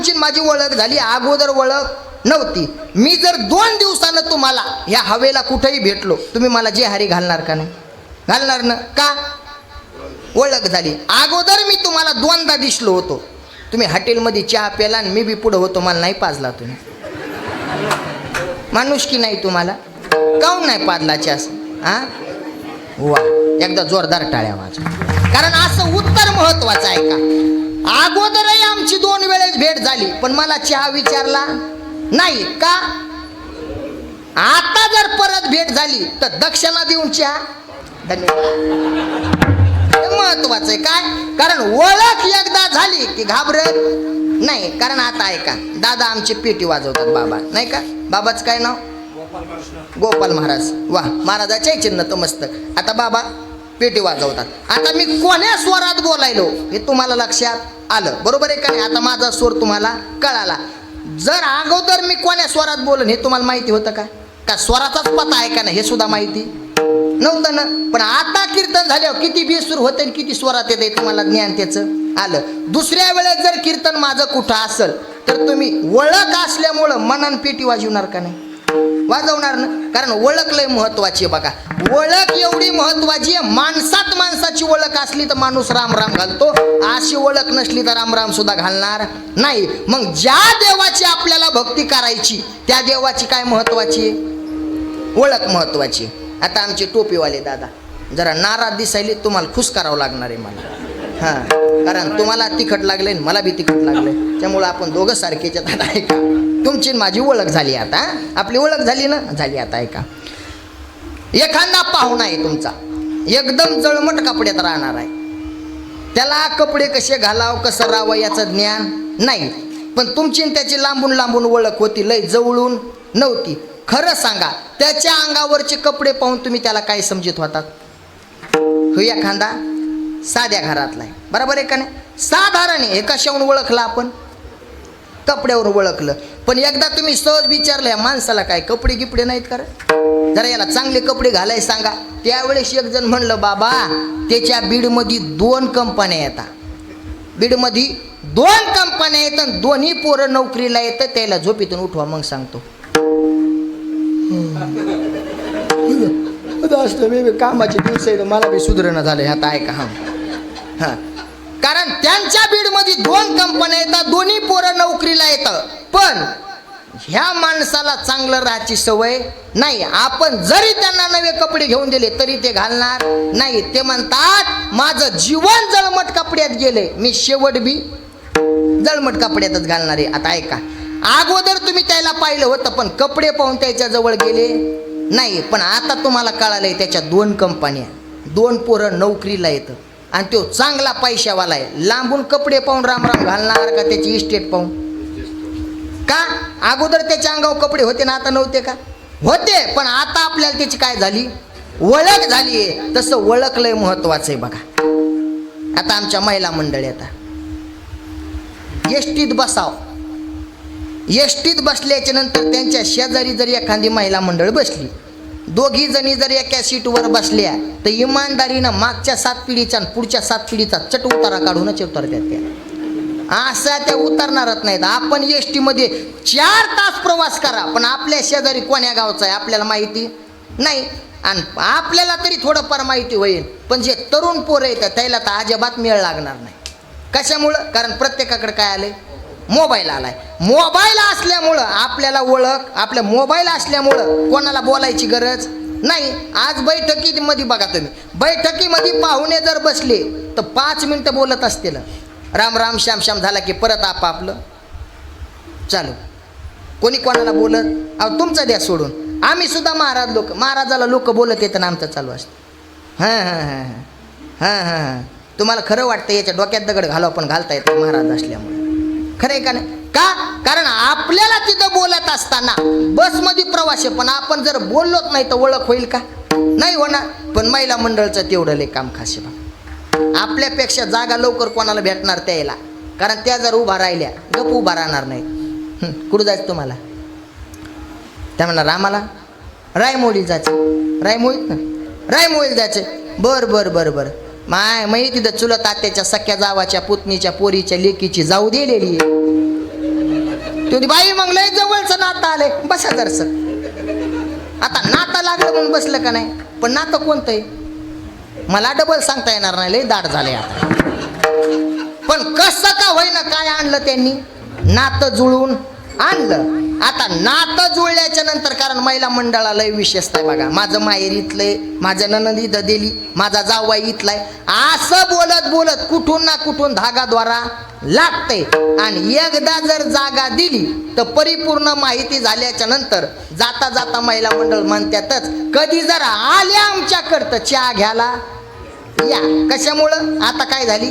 तुमची माझी ओळख झाली अगोदर ओळख नव्हती. मी जर दोन दिवसानं तुम्हाला ह्या हवेला कुठेही भेटलो तुम्ही मला जे हारी घालणार का नाही? घालणार ना? का? ओळख झाली. अगोदर मी तुम्हाला दोनदा दिसलो होतो. तुम्ही हॉटेलमध्ये चहा प्याला आणि मी बी पुढं होतो मला नाही पाजला तुम्ही. माणूस की नाही तुम्हाला? काऊन नाही पाजला चहा हा वा एकदा जोरदार टाळ्या वाज कारण असं उत्तर महत्वाचं आहे का? अगोदरही आमची दोन झाली. पण मला चहा विचारला नाही का? आता जर परत भेट झाली तर दक्षिणा देऊन चहा. धन्यवाद. महत्वाचं आहे. काय? कारण ओळख एकदा झाली की घाबरत नाही. कारण आता ऐका दादा आमची पेटी वाजवतात बाबा. नाही का? बाबाच काय नाव? गोपाल महाराज. वा महाराजाचे चिन्ह तो आता बाबा पेटी वाजवतात. आता मी कोण्या स्वरात बोलायलो हे तुम्हाला लक्षात आलं. बरोबर आहे का नाही? आता माझा स्वर तुम्हाला कळाला. जर अगोदर मी कोण्या स्वरात बोलन हे तुम्हाला माहिती होतं का? का स्वराचाच पता आहे का नाही? हे सुद्धा माहिती नव्हतं ना? पण आता कीर्तन झाल्यावर किती बेसूर होते आणि किती स्वरात येते तुम्हाला ज्ञान त्याचं आलं. दुसऱ्या वेळेस जर कीर्तन माझं कुठं असेल तर तुम्ही वळख असल्यामुळं मनान पेटी वाजवणार का नाही? वाजवणार ना? कारण ओळख लय महत्वाची आहे बघा. ओळख एवढी महत्वाची आहे माणसात माणसाची ओळख असली तर माणूस राम राम घालतो. अशी ओळख नसली तर राम राम सुद्धा घालणार नाही. मग ज्या देवाची आपल्याला भक्ती करायची त्या देवाची काय महत्वाची? आहे ओळख महत्वाची आहे. आता आमचे टोपीवाले दादा जरा नाराज दिसायले तुम्हाला खुश करावं लागणार आहे मला. हां. कारण तुम्हाला तिखट लागले मला बी तिखट लागले. त्यामुळं आपण दोघं सारखेच्या आता ऐका तुमची माझी ओळख झाली आता आपली ओळख झाली ना? झाली आता ऐका एखादा पाहुणा आहे तुमचा. एकदम जळमट कपड्यात राहणार आहे. त्याला कपडे कसे घालाव कसं राहावं याचं ज्ञान नाही. पण तुमची त्याची लांबून लांबून ओळख होती लय जवळून नव्हती. खरं सांगा त्याच्या अंगावरचे कपडे पाहून तुम्ही त्याला काय समजत होतात? हो एखादा साध्या घरातला आहे. बरोबर आहे का नाही? साधारण आहे हे कशावरून ओळखलं आपण? कपड्यावरून ओळखलं. पण एकदा तुम्ही सहज विचारलं या माणसाला काय कपडे गिपडे नाहीत का जरा याला चांगले कपडे घालाय सांगा. त्यावेळेस एक जण म्हणलं बाबा त्याच्या बीडमध्ये दोन कंपन्या येतात बीडमध्ये दोन कंपन्या येतात आणि दोन्ही पोरं नोकरीला येतं त्याला झोपीतून उठवा मग सांगतो. असतं मी कामाचे दिवस आहे मला बी सुधारणा झालं ह्यात ऐका हा. हां. कारण त्यांच्या बीडमध्ये दोन कंपन्या येतात दोन्ही पोरं नोकरीला येतं पण ह्या माणसाला चांगलं राहायची सवय नाही. आपण जरी त्यांना नवे कपडे घेऊन दिले तरी ते घालणार नाही. ते म्हणतात माझं जीवन जळमट कपड्यात गेले मी शेवट बी जळमट कपड्यातच घालणार आहे. आता ऐका अगोदर तुम्ही त्याला पाहिलं होतं पण कपडे पाहून त्याच्याजवळ गेले नाही. पण आता तुम्हाला कळालंय त्याच्या दोन कंपन्या दोन पोरं नोकरीला येतं आणि तो चांगला पैशावाला आहे. लांबून कपडे पाहून राम राम घालणार का त्याची इस्टेट पाहून? का? अगोदर त्याच्या अंगावर कपडे होते ना आता नव्हते का? होते पण आता आपल्याला त्याची काय झाली? ओळख झाली आहे. तसं ओळखलंय महत्वाचं आहे बघा. आता आमच्या महिला मंडळी आता. एसटीत बसाव. एसटीत बसल्याच्या नंतर त्यांच्या शेजारी जर एखादी महिला मंडळ बसली दोघी जणी जर एका सीटवर बसल्या तर इमानदारीनं मागच्या सात पिढीचा आणि पुढच्या सात पिढीचा चट उतारा काढूनच उतरतात त्या असा त्या उतरणारच नाहीत. आपण एस टीमध्ये चार तास प्रवास करा पण आपल्या शेजारी कोण्या गावचा आहे आपल्याला माहिती नाही. आणि आपल्याला तरी थोडंफार माहिती होईल पण जे तरुण पोरं येतात त्याला तर अजिबात मेळ लागणार नाही. कशामुळं? कारण प्रत्येकाकडे काय आलंय? मोबाईल आलाय. मोबाईल असल्यामुळं आपल्याला ओळख आपल्या मोबाईल असल्यामुळं कोणाला बोलायची गरज नाही. आज बैठकीमध्ये बघा तुम्ही बैठकीमध्ये पाहुणे जर बसले तर पाच मिनटं बोलत असतील. राम राम श्याम श्याम झाला की परत आपापलं. चालू. कोणी कोणाला बोलत? अहो तुमचं द्या सोडून. आम्ही सुद्धा महाराज लोक महाराजाला लोक बोलत येतं ना आमचं चालू असतं. हां हां हां हां हां हां तुम्हाला खरं वाटतं याच्या डोक्यात दगड घालू आपण घालता येतं महाराज असल्यामुळे. खरं आहे का नाही? का? कारण आपल्याला तिथं बोलत असताना बसमध्ये प्रवास आहे पण आपण जर बोललोच नाही तर ओळख होईल का? नाही होणार. पण महिला मंडळचं तेवढं लय काम खास आहे बा. आपल्यापेक्षा जागा लवकर कोणाला भेटणार त्याला? कारण त्या जर उभा राहिल्या गप उभा राहणार नाही कुठं जायचं तुम्हाला? त्या म्हणा रामाला रायमोळी जायचं. रायमोळीत ना रायमोळी जायचं. बर बर बर बर. माय मी तिथं चुलत आत्याच्या सख्या जावाच्या पुतणीच्या पोरीच्या लेकीची जाऊ दिलेली आहे. बाई मग लय जवळचं नातं आलंय. बसा जरस. आता नातं लागलं म्हणून बसलं का नाही? पण नातं कोणतं आहे? मला डबल सांगता येणार नाही लय दाट झाले आता. पण कसं का होईना काय आणलं त्यांनी? नातं जुळून आणलं. आता नातं जुळल्याच्या नंतर कारण महिला मंडळाला विशेषता आहे बघा. माझं माहेर इथलंय माझं ननंद इथं दिली माझा जावबाई इथलाय. असं बोलत बोलत कुठून ना कुठून धागाद्वारा लागते आणि एकदा जर जागा दिली तर परिपूर्ण माहिती झाल्याच्यानंतर जाता जाता महिला मंडळ म्हणतातच कधी जर आल्या आमच्याकडं चहा घ्यायला? या. कशामुळं? आता काय झाली?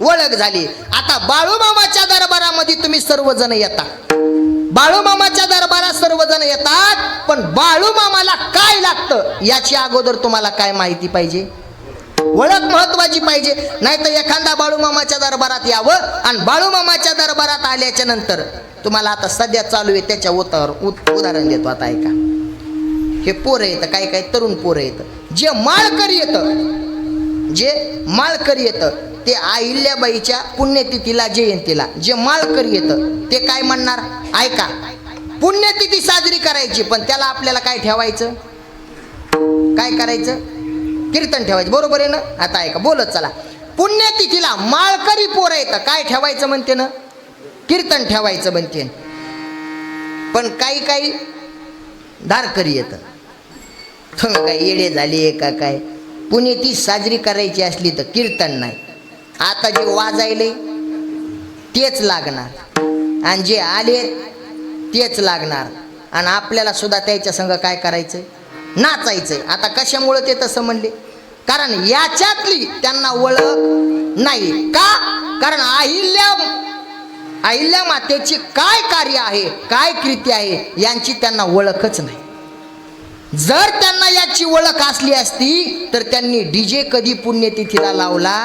ओळख झाली. आता बाळूमामाच्या दरबारामध्ये तुम्ही सर्वजण येता. बाळूमामाच्या दरबारात सर्वजण येतात पण बाळूमामाला काय लागतं याची अगोदर तुम्हाला काय माहिती पाहिजे? ओळख महत्वाची पाहिजे. नाही तर एखादा बाळूमामाच्या दरबारात यावं आणि बाळूमामाच्या दरबारात आल्याच्यानंतर तुम्हाला आता सध्या चालू आहे त्याच्या उतावर उदाहरण देतो आता ऐका. हे पोरं येतं काही काही तरुण पोरं येतं. जे माळकर येतं जे माळकर येतं ते अहिल्याबाईच्या पुण्यतिथीला जयंतीला. जे माळकर येतं ते काय म्हणणार? ऐका पुण्यतिथी साजरी करायची पण त्याला आपल्याला काय ठेवायचं? काय करायचं? कीर्तन ठेवायचं. बरोबर आहे ना? आता ऐका बोलत चला. पुण्यतिथीला माळकरी पोरं येतं. काय ठेवायचं म्हणते ना? कीर्तन ठेवायचं म्हणते. पण काही काही धारकरी येतं. तुम्ही काय येडे झाले का काय? पुण्यती साजरी करायची असली तर कीर्तन नाही. आता जे वाजायले तेच लागणार. आणि जे आले तेच लागणार. आणि आपल्याला सुद्धा त्याच्या संग काय करायचं नाचायचंय. आता कशामुळं ते तसं म्हणले? कारण याच्यातली त्यांना ओळख नाही. का? कारण अहिल्या अहिल्या मातेची काय कार्य आहे काय कृती आहे यांची त्यांना ओळखच नाही. जर त्यांना याची ओळख असली असती तर त्यांनी डीजे कधी पुण्यतिथीला लावला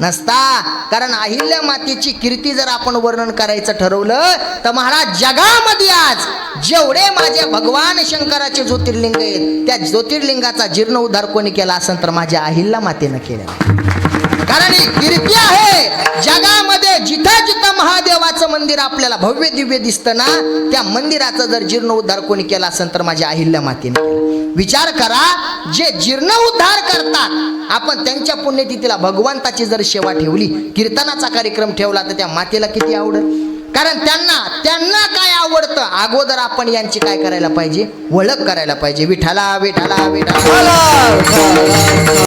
नसता. कारण अहिल्या मातेची कीर्ती जर आपण वर्णन करायचं ठरवलं तर महाराज जगामध्ये आज जेवढे माझे भगवान शंकराचे ज्योतिर्लिंग आहेत त्या ज्योतिर्लिंगाचा जीर्ण उद्धार कोणी केला असेल तर माझ्या अहिल्या मातेनं केला कारण ही कीर्ती आहे जगामध्ये जिथं जिथं महादेवाचं मंदिर आपल्याला भव्य दिव्य दिसतं ना त्या मंदिराचा जर जीर्ण उद्धार कोणी केला असेल तर माझ्या अहिल्या मातीने केला. विचार करा जे जीर्ण उद्धार करतात आपण त्यांच्या पुण्यतिथीला भगवंताची जर सेवा ठेवली कीर्तनाचा कार्यक्रम ठेवला तर त्या मातेला किती आवडत कारण त्यांना त्यांना काय आवडतं? अगोदर आपण यांची काय करायला पाहिजे? ओळख करायला पाहिजे. विठाला विठाला विठाला